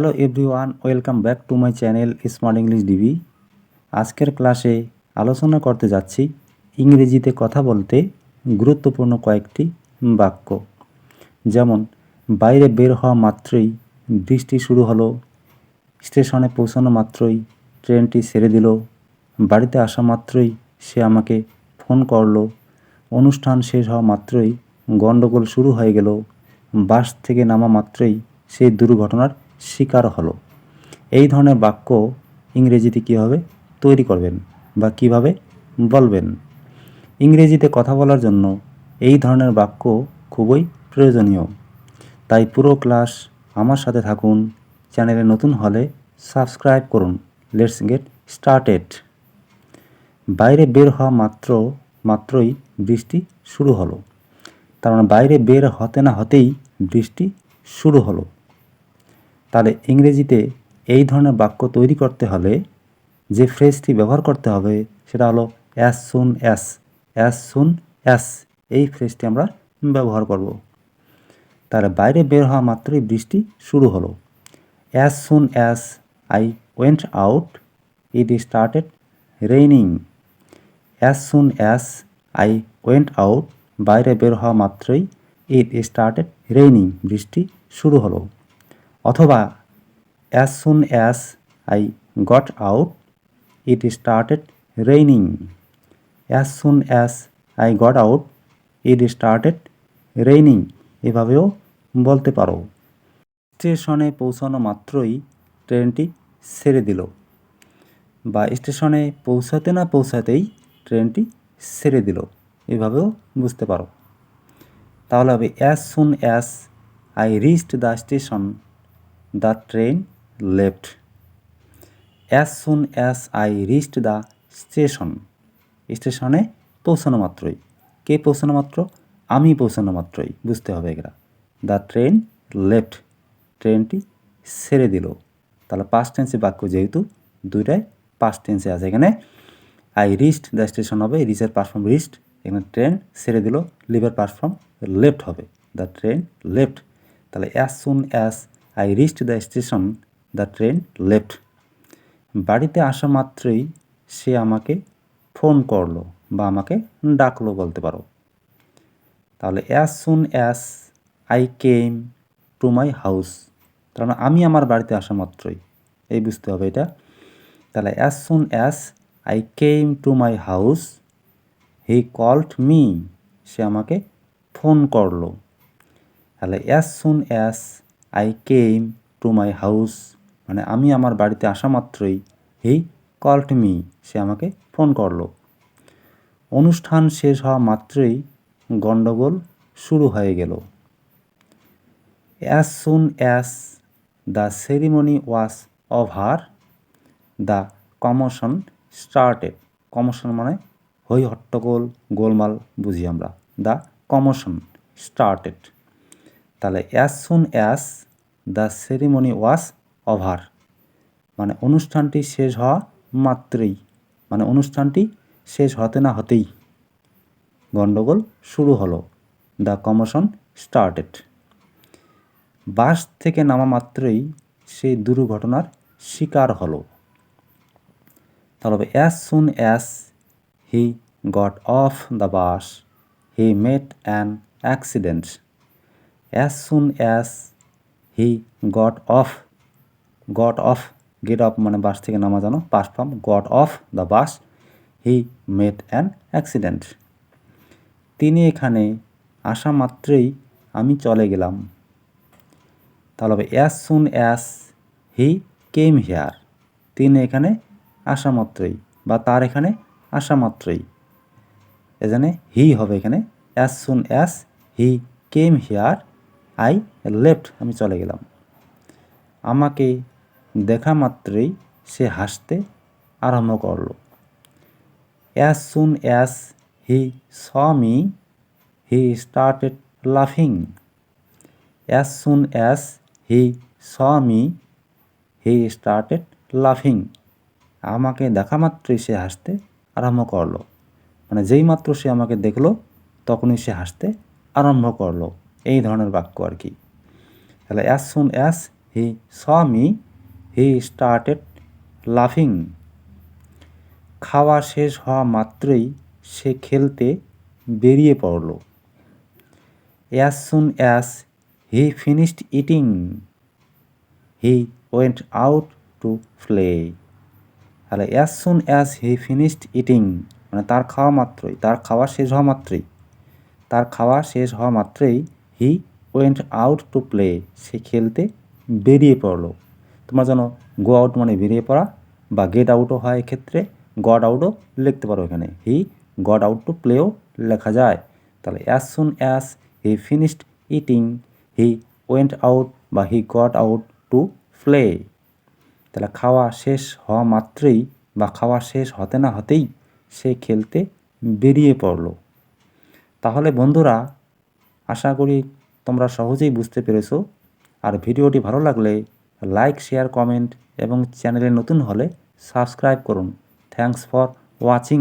Hello everyone, welcome back to my channel smart English DB. আজকের ক্লাসে আলোচনা করতে যাচ্ছি ইংরেজিতে কথা বলতে গুরুত্বপূর্ণ কয়েকটি বাক্য। যেমন, বাইরে বের হওয়া মাত্রই বৃষ্টি শুরু হলো, স্টেশনে পৌঁছানো মাত্রই ট্রেনটি ছেড়ে দিল, বাড়িতে আসা মাত্রই সে আমাকে ফোন করল, অনুষ্ঠান শেষ হওয়া মাত্রই গণ্ডগোল শুরু হয়ে গেল, বাস থেকে নামা মাত্রই সেই দুর্ঘটনার শিকার হলো। এই ধরনের বাক্য ইংরেজিতে কীভাবে তৈরি করবেন বা কীভাবে বলবেন? ইংরেজিতে কথা বলার জন্য এই ধরনের বাক্য খুবই প্রয়োজনীয়। তাই পুরো ক্লাস আমার সাথে থাকুন। চ্যানেলে নতুন হলে সাবস্ক্রাইব করুন। Let's get started. বাইরে বের হওয়া মাত্র, মাত্রই বৃষ্টি শুরু হলো। তার মানে বাইরে বের হতে না হতেই বৃষ্টি শুরু হলো। তাহলে ইংরেজিতে এই ধরনের বাক্য তৈরি করতে হলে যে ফ্রেজটি ব্যবহার করতে হবে সেটা হলো as soon as as soon as এই ফ্রেজটি আমরা ব্যবহার করব। তাহলে বাইরে বের হওয়া মাত্রই বৃষ্টি শুরু হলো। As soon as I went out it started raining as soon as I went out বাইরে বের হওয়া মাত্রই ইট স্টার্টেড রেইনিং বৃষ্টি শুরু হলো। অথবা as soon as I got out it started raining as soon as I got out it started raining এভাবেও বলতে পারো। স্টেশনে পৌঁছানো মাত্রই ট্রেনটি ছেড়ে দিল। বা স্টেশনে পৌঁছাতে না পৌঁছাতেই ট্রেনটি ছেড়ে দিল। এভাবেও বুঝতে পারো। তাহলে হবে as soon as I reached the station the train left. As soon as I reached the station. স্টেশনে পৌঁছানো মাত্রই। কে পৌঁছানো মাত্র? আমি পৌঁছানো মাত্রই, বুঝতে হবে এগুলা দ্য ট্রেন লেফট। ট্রেনটি ছেড়ে দিল। তাহলে পাস্ট টেন্সে বাক্য যেহেতু, দুইটাই পাস্ট টেন্সে আছে। এখানে আই রিস্ট দ্য স্টেশন হবে রিচের পারফর্ম রিস্ট এখানে ট্রেন ছেড়ে দিল লিভার পারফর্ম লেফট হবে। The train left. তাহলে as soon as I reached the station the train left বাড়িতে আসা মাত্রই সে আমাকে ফোন করল বা আমাকে ডাকলো বলতে পারো। তাহলে as soon as I came to my house মানে আমি আমার বাড়িতে আসা মাত্রই। এই বুঝতে হবে এটা। তাহলে as soon as I came to my house he called me সে আমাকে ফোন করল। তাহলে as soon as I came to my house মানে আমি আমার বাড়িতে আসা মাত্রই হি কল্ড মি সে আমাকে ফোন করল। অনুষ্ঠান শেষ হওয়া মাত্রই গণ্ডগোল শুরু হয়ে গেল। As soon as the ceremony was over the commotion started commotion মানে হই হট্টগোল, গোলমাল বুঝি আমরা। দ্য কমোশন স্টার্টেড তাহলে as soon as the ceremony was over মানে অনুষ্ঠানটি শেষ হওয়া মাত্রই মানে অনুষ্ঠানটি শেষ হতে না হতেই গণ্ডগোল শুরু হলো দ্য কমোশন স্টার্টেড বাস থেকে নামা মাত্রই সেই দুর্ঘটনার শিকার হলো। তাহলে as soon as he got off the bus he met an accident as soon as he got off got off get off মানে বাস থেকে নামা জানো past form got off the bus he met an accident তিনি এখানে আসা মাত্রই আমি চলে গেলাম। তাহলে হবে as soon as he came here তিনি এখানে আসা মাত্রই বা তার এখানে আসা মাত্রই। এখানে হি হবে এখানে as soon as he came here I left, আমি চলে গেলাম। আমাকে দেখা মাত্রই সে হাসতে আরম্ভ করল। As soon as he saw me he started লাফিং as soon as he saw me he started লাফিং আমাকে দেখা মাত্রই সে হাসতে আরম্ভ করল। মানে যেই মাত্র সে আমাকে দেখল, তখনই সে হাসতে আরম্ভ করল। এই ধরনের বাক্য আর কি। তাহলে as soon as he saw me he started লাফিং খাওয়া শেষ হওয়া মাত্রই সে খেলতে বেরিয়ে পড়ল। As soon as he finished eating he went out to play তাহলে as soon as he finished eating মানে তার খাওয়া মাত্রই, তার খাওয়া শেষ হওয়া মাত্রই, তার খাওয়া শেষ হওয়া মাত্রই he went out to play সে খেলতে বেরিয়ে পড়ল। তোমার যেন গো আউট মানে বেরিয়ে পড়া বা গেট আউটও হয় এক্ষেত্রে। গড আউটও লিখতে পারো এখানে। হি গড আউট টু প্লেও লেখা যায়। তাহলে as soon as he finished eating he went out বা he got out to play তাহলে খাওয়া শেষ হওয়া মাত্রেই বা খাওয়া শেষ হতে না হতেই সে খেলতে বেরিয়ে পড়ল। তাহলে বন্ধুরা আশা করি তোমরা সহজেই বুঝতে পেরেছ। আর ভিডিওটি ভালো লাগলে লাইক, শেয়ার, কমেন্ট এবং চ্যানেলে নতুন হলে সাবস্ক্রাইব করুন। Thanks for watching